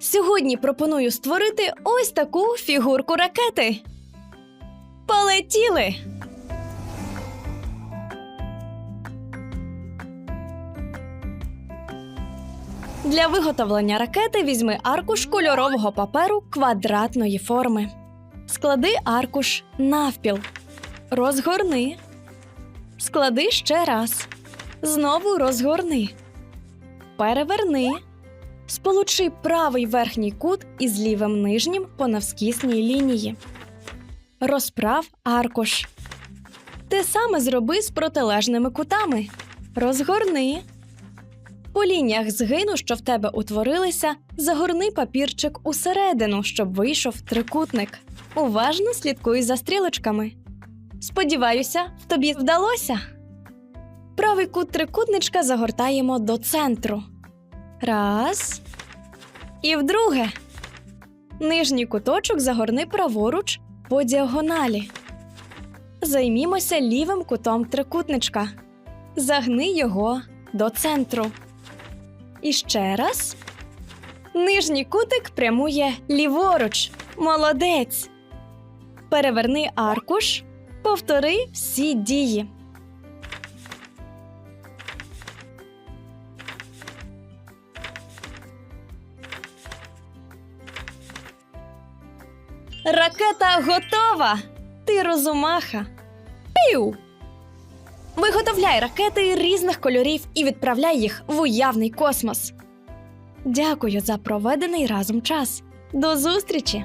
Сьогодні пропоную створити ось таку фігурку ракети. Полетіли! Для виготовлення ракети візьми аркуш кольорового паперу квадратної форми. Склади аркуш навпіл. Розгорни. Склади ще раз. Знову розгорни. Переверни. Сполучи правий верхній кут із лівим нижнім по навскісній лінії. Розправ аркуш. Те саме зроби з протилежними кутами. Розгорни. По лініях згину, що в тебе утворилися, загорни папірчик усередину, щоб вийшов трикутник. Уважно слідкуй за стрілочками. Сподіваюся, тобі вдалося. Правий кут трикутничка загортаємо до центру. Раз. І вдруге. Нижній куточок загорни праворуч по діагоналі. Займімося лівим кутом трикутничка. Загни його до центру. І ще раз. Нижній кутик прямує ліворуч. Молодець. Переверни аркуш. Повтори всі дії. Ракета готова! Ти розумаха. Пів! Виготовляй ракети різних кольорів і відправляй їх в уявний космос. Дякую за проведений разом час. До зустрічі!